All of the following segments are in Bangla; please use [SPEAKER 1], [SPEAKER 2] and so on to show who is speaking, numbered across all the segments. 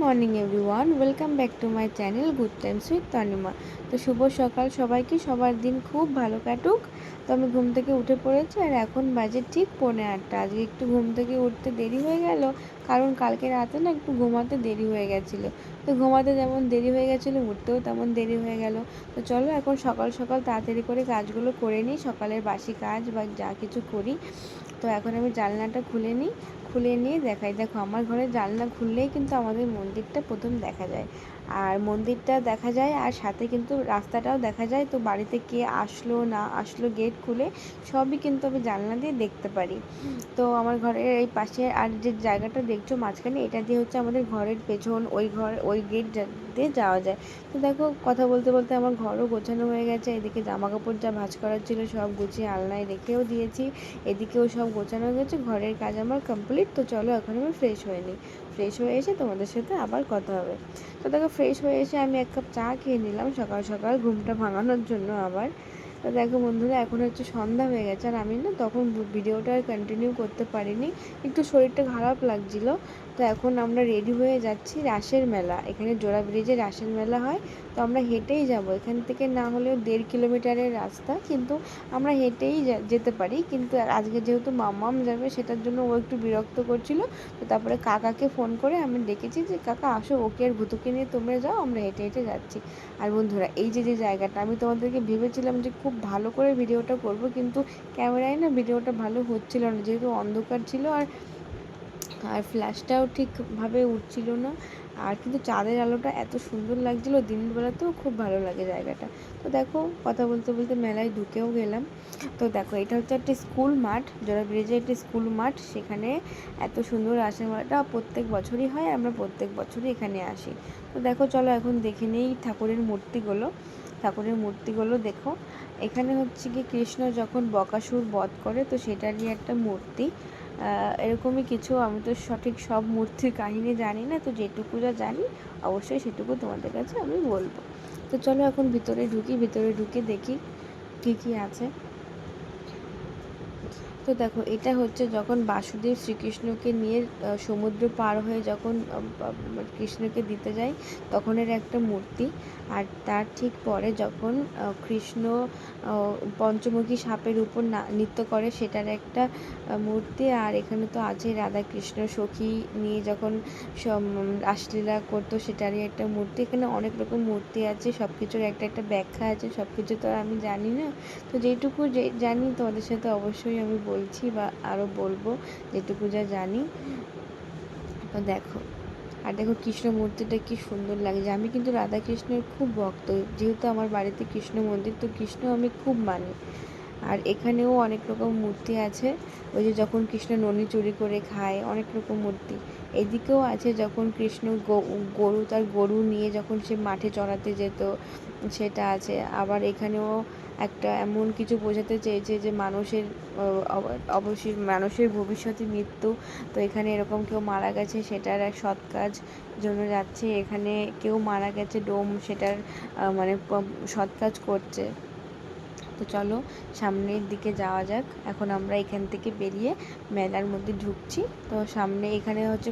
[SPEAKER 1] Morning everyone, welcome back to my channel good times with Tanima. তো শুভ সকাল সবাইকে, সবার দিন খুব ভালো কাটুক। তো আমি ঘুম থেকে উঠে পড়েছি আর এখন বাজে ঠিক পৌনে আটটা। আজকে একটু ঘুম থেকে উঠতে দেরি হয়ে গেল কারণ কালকে রাতে না একটু ঘুমাতে দেরি হয়ে গেছিল। তো ঘুমাতে যেমন দেরি হয়ে গেছিল, উঠতেও তেমন দেরি হয়ে গেল। তো চলো এখন সকাল সকাল তাড়াতাড়ি করে কাজগুলো করে নিই, সকালের বাসি কাজ বা যা কিছু করি। তো এখন আমি জানলাটা খুলে নিই, খুলে নিয়ে দেখাই। দেখো, আমার ঘরে জানলা খুললেই কিন্তু আমাদের মন্দিরটা প্রথম দেখা যায়। আর মন্দিরটা দেখা যায় আর সাথে কিন্তু রাস্তাটাও দেখা যায়। তো বাড়িতে কে আসলো, না আসলো গেট খুলে সবই কিন্তু আমি জানলা দিয়ে দেখতে পারি। তো আমার ঘরের এই পাশে আর যে জায়গাটা দেখছ মাঝখানে, এটা দিয়ে হচ্ছে আমাদের ঘরের পেছন, ওই ঘর, ওই গেট দিয়ে যাওয়া যায়। তো দেখো, কথা বলতে বলতে আমার ঘরও গোছানো হয়ে গেছে। এদিকে জামা কাপড় যা ভাঁজ করার ছিল সব গুছিয়ে আলনায় রেখেও দিয়েছি। এদিকেও সব গোছানো হয়ে গেছে, ঘরের কাজ আমার কমপ্লিট তো চলো এখন আমি ফ্রেশ হয়ে নিই। ফ্রেশ হয়ে এসে তোমাদের সাথে আবার কথা হবে। তো দেখো ফ্রেশ হয়ে এসে আমি এক কাপ চা খেয়ে নিলাম সকাল সকাল ঘুমটা ভাঙানোর জন্য আবার। তো দেখো বন্ধুরা, এখন হচ্ছে সন্ধ্যা হয়ে গেছে আর আমি না তখন ভিডিওটা আর কন্টিনিউ করতে পারিনি। একটু শরীরটা খারাপ লাগছিল। তো এখন আমরা রেডি হয়ে যাচ্ছি রাসের মেলা। এখানে জোড়া ব্রিজে রাসের মেলা হয়। তো আমরা হেঁটেই যাব। এখান থেকে না হলেও দেড় কিলোমিটারের রাস্তা। কিন্তু আমরা হেঁটেই যেতে পারি। কিন্তু আজকে যেহেতু মামাম যাবে, সেটার জন্য ও একটু বিরক্ত করছিল। তো তারপরে কাকাকে ফোন করে আমি ডেকেছি যে, কাকা, আসো, ওকে আর ভুতুকে নিয়ে তোমরা যাও, আমরা হেঁটে হেঁটে যাচ্ছি। আর বন্ধুরা, এই যে যে জায়গাটা, আমি তোমাদেরকে ভেবেছিলাম যে, খুব ভালো করে ভিডিওটা করব, কিন্তু ক্যামেরায় না ভিডিওটা ভালো হচ্ছিল না, যেহেতু অন্ধকার ছিল আর আর ফ্ল্যাশটাও ঠিকভাবে উঠছিল না। আর কিন্তু চাঁদের আলোটা এত সুন্দর লাগছিল দিনের বেলাতেও খুব ভালো লাগে জায়গাটা। তো দেখো, কথা বলতে বলতে মেলায় ঢুকেও গেলাম। তো দেখো, এটা হচ্ছে একটা স্কুল মাঠ, জোড়া ব্রিজে একটি স্কুল মাঠ, সেখানে এত সুন্দর আসে মেলাটা প্রত্যেক বছরই হয় আমরা প্রত্যেক বছরই এখানে আসি। তো দেখো, চলো এখন দেখে নেই ঠাকুরের মূর্তিগুলো। ঠাকুরের মূর্তিগুলো দেখো। এখানে হচ্ছে কি কৃষ্ণ যখন বকাসুর বধ করে, তো সেটা নিয়ে একটা মূর্তি। এরকমই কিছু, আমি তো সঠিক সব মূর্তির কাহিনী জানি না, তো যেটুকু যা জানি, অবশ্যই সেটুকু তোমাদের কাছে আমি বলব। তো চলো এখন ভিতরে ঢুকি, ভিতরে ঢুকে দেখি কী কী আছে। তো দেখো, এটা হচ্ছে যখন বাসুদেব শ্রীকৃষ্ণকে নিয়ে সমুদ্র পার হয়ে যখন কৃষ্ণকে দিতে যায়, তখনের একটা মূর্তি। আর তার ঠিক পরে যখন কৃষ্ণ পঞ্চমুখী সাপের উপর নৃত্য করে, সেটার একটা মূর্তি। আর এখানে তো আছে রাধা কৃষ্ণ সখী নিয়ে যখন রাসলীলা করতো, সেটারই একটা মূর্তি। এখানে অনেক রকম মূর্তি আছে সব কিছুর একটা একটা ব্যাখ্যা আছে সব কিছু তো আমি জানি না। তো যেটুকু জানি, তোমাদের সাথে অবশ্যই আমি বলছি বা আরও বলব, যেটুকু যা জানি। তো দেখো, আর দেখো কৃষ্ণ মূর্তিটা কি সুন্দর লাগছে। আমি কিন্তু রাধা কৃষ্ণের খুব ভক্ত, যেহেতু আমার বাড়িতে কৃষ্ণ মন্দির, তো কৃষ্ণ আমি খুব মানি। আর এখানেও অনেক রকম মূর্তি আছে, ওই যে যখন কৃষ্ণ ননি চুরি করে খায়, অনেক রকম মূর্তি। এদিকেও আছে যখন কৃষ্ণ গরু, তার গরু নিয়ে যখন সে মাঠে চড়াতে যেত সেটা আছে। আবার এখানেও একটা এমন কিছু বোঝাতে চেয়েছে যে মানুষের অবশ্যই মানুষের ভবিষ্যতে মৃত্যু। তো এখানে এরকম কেউ মারা গেছে, সেটার এক সৎ কাজ জন্য যাচ্ছে। এখানে কেউ মারা গেছে, ডোম সেটার মানে সৎ কাজ করছে। তো চলো সামনের দিকে যাওয়া যাক। এখন আমরা এখান থেকে বেরিয়ে মেলার মধ্যে ঢুকছি। তো সামনে এখানে হচ্ছে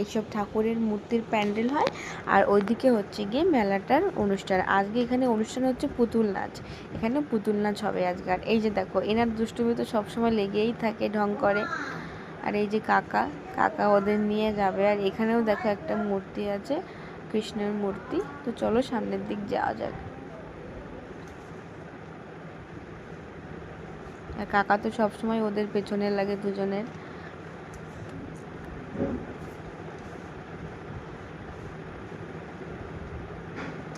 [SPEAKER 1] এইসব ঠাকুরের মূর্তির প্যান্ডেল হয় আর ওইদিকে হচ্ছে গিয়ে মেলাটার অনুষ্ঠান। আজকে এখানে অনুষ্ঠান হচ্ছে পুতুল নাচ। এখানে পুতুল নাচ হবে আজকে। আর এই যে দেখো, এনার দুষ্টুমি তো সবসময় লেগেই থাকে, ঢং করে। আর এই যে কাকা কাকা ওদের নিয়ে যাবে। আর এখানেও দেখো একটা মূর্তি আছে, কৃষ্ণের মূর্তি। তো চলো সামনের দিক যাওয়া যাক। কাকা তো সবসময় ওদের পেছনে লাগে দুজনের।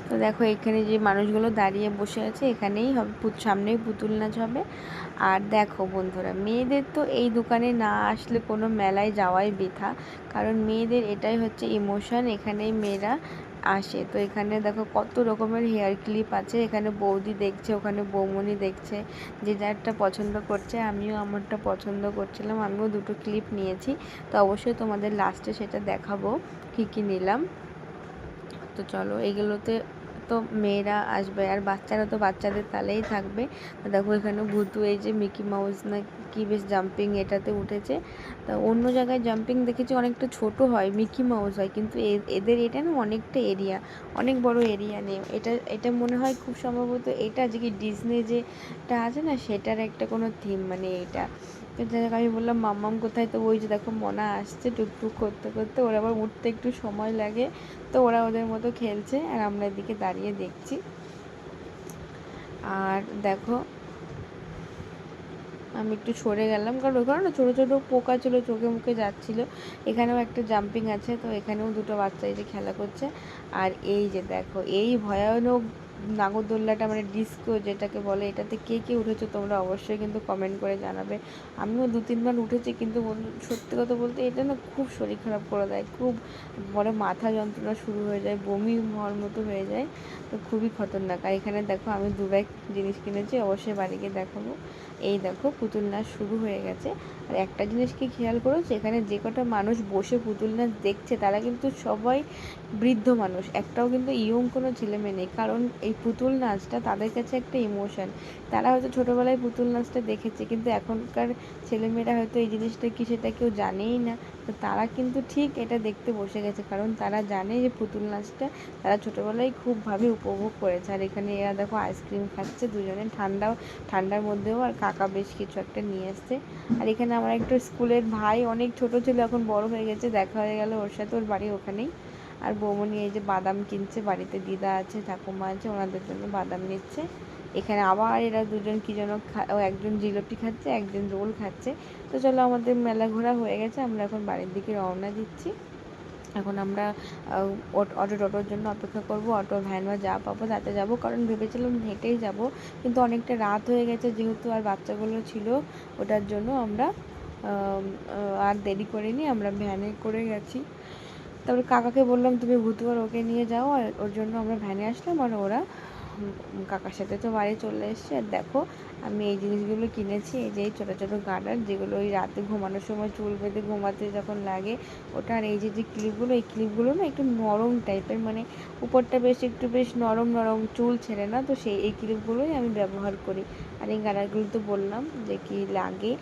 [SPEAKER 1] তো দেখো, এখানে যে মানুষগুলো দাঁড়িয়ে বসে আছে, এখানেই হবে সামনেই পুতুল নাচ হবে। আর দেখো বন্ধুরা, মেয়েদের তো এই দোকানে না আসলে কোনো মেলায় যাওয়াই বৃথা। কারণ মেয়েদের এটাই হচ্ছে ইমোশন এখানেই মেয়েরা আসে। তো এখানে দেখো কত রকমের হেয়ার ক্লিপ আছে। এখানে বৌদি দেখছে, ওখানে বৌমনি দেখছে, যে যারটা পছন্দ করছে, আমিও আমারটা পছন্দ করছিলাম, আমিও দুটো ক্লিপ নিয়েছি। তো অবশ্যই তোমাদের লাস্টে সেটা দেখাবো, কী কী নিলাম। তো চলো, এগুলোতে তো মেয়েরা আসবে আর বাচ্চারা তো বাচ্চাদের তালেই থাকবে। তো দেখো এখানে ভুতু, এই যে মিকি মাউস না কি বেশ জাম্পিং এটাতে উঠেছে। তা অন্য জায়গায় জাম্পিং দেখেছি অনেকটা ছোট হয়, মিকি মাউস হয়, কিন্তু এদের এটা না অনেকটা এরিয়া অনেক বড় এরিয়া নেই। এটা এটা মনে হয় খুব সম্ভবত এটা যে কি ডিজনি যেটা আছে না, সেটার একটা কোনো থিম মানে এটা। তো যাই হোক আমি বললাম, মাম্মাম, কোথায়? তো ওই যে দেখো, মনা আসছে টুকটুক করতে করতে। ওরা আবার উঠতে একটু সময় লাগে। তো ওরা ওদের মতো খেলছে আর আমরা এদিকে দাঁড়িয়ে দেখছি। আর দেখো, আমি একটু সরে গেলাম। কারণ ওখানে না ছোটো ছোটো পোকা ছিল, চোখে মুখে যাচ্ছিল। এখানেও একটা জাম্পিং আছে, তো এখানেও দুটো বাচ্চা এই যে খেলা করছে। আর এই যে দেখো, এই ভয়ানক নাগরদোল্লাটা মানে ডিস্কো যেটাকে বলে, এটাতে কে কে উঠেছো তোমরা অবশ্যই কিন্তু কমেন্ট করে জানাবে। আমিও দু তিনবার উঠেছি কিন্তু সত্যি কথা বলতে এটা না খুব শরীর খারাপ করে দেয়, খুব পরে মাথা যন্ত্রণা শুরু হয়ে যায়, বমি হওয়ার মতো হয়ে যায়, তো খুবই খতরনাক। আর এখানে দেখো আমি দু ব্যাগ জিনিস কিনেছি, অবশ্যই বাড়িকে দেখাবো। এই দেখো পুতুল নাচ শুরু হয়ে গেছে। একটা জিনিস কি খেয়াল করেছ এখানে যে কটা মানুষ বসে পুতুল নাচ দেখছে, তারা কিন্তু সবাই বৃদ্ধ মানুষ। একটাও কিন্তু ইয়ং কোনো ছেলেমেয়ে নেই। কারণ এই পুতুল নাচটা তাদের কাছে একটা ইমোশন তারা হয়তো ছোটোবেলায় পুতুল নাচটা দেখেছে, কিন্তু এখনকার ছেলেমেয়েরা হয়তো এই জিনিসটা কি সেটা কেউ জানেই না। তো তারা কিন্তু ঠিক এটা দেখতে বসে গেছে, কারণ তারা জানে যে পুতুল নাচটা তারা ছোটোবেলায় খুবভাবে উপভোগ করেছে। আর এখানে এরা দেখো আইসক্রিম খাচ্ছে, দুজনে ঠান্ডাও, ঠান্ডার মধ্যেও আর কাকা বেশ কিছু একটা নিয়ে এসছে। আর এখানে আমার একটা স্কুলের ভাই, অনেক ছোট ছিল, এখন বড় হয়ে গেছে, দেখা হয়ে গেল ওর সাথে, ওর বাড়ি ওখানেই। আর বৌমনি এই যে বাদাম কিনছে, বাড়িতে দিদা আছে, ঠাকুমা আছে, ওনাদের জন্য বাদাম নিচ্ছে। এখানে আবার এরা দুজন কি যেন ও একজন জিলিপি খাচ্ছে, একজন রোল খাচ্ছে। তো চলো আমাদের মেলা ঘোরা হয়ে গেছে, আমরা এখন বাড়ির দিকে রওনা দিচ্ছি। এখন আমরা অটো টোটোর জন্য অপেক্ষা করব, অটো, ভ্যান বা যা পাবো তাতে যাব। কারণ ভেবেছিলাম হেঁটেই যাব, কিন্তু অনেকটা রাত হয়ে গেছে, যেহেতু আর বাচ্চাগুলো ছিল, ওটার জন্য আমরা আর দেরি করিনি, আমরা ভ্যানে করে গেছি। তারপরে কাকাকে বললাম, তুমি ভুতুয়ার ওকে নিয়ে যাও, আর ওর জন্য আমরা ভ্যানে আসলাম, আর ওরা কাকার সাথে তো বাড়ি চলে এসছে। আর দেখো, আমি এই জিনিসগুলো কিনেছি, এই যে এই ছোটো ছোটো গার্ডার যেগুলো ওই রাতে ঘুমানোর সময় চুল বেঁধে ঘুমাতে যখন লাগে, ওটা আর এই যে যে ক্লিপগুলো, এই ক্লিপগুলো না একটু নরম টাইপের মানে উপরটা বেশ একটু বেশ নরম নরম চুল ছেড়ে না, তো সেই এই ক্লিপগুলোই আমি ব্যবহার করি। আর এই গার্ডারগুলো তো বললাম যে কি লাগে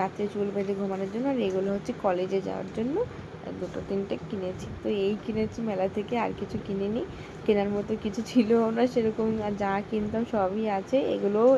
[SPEAKER 1] রাতে চুল বেঁধে ঘুমানোর জন্য, আর এগুলো হচ্ছে কলেজে যাওয়ার জন্য। দুটো তিনটে কিনেছি। তো এই কিনেছি মেলা থেকে, আর কিছু কিনিনি। কেনার মতো কিছু ছিলও না, সেরকম আর যা কিনতাম সবই আছে। এগুলোও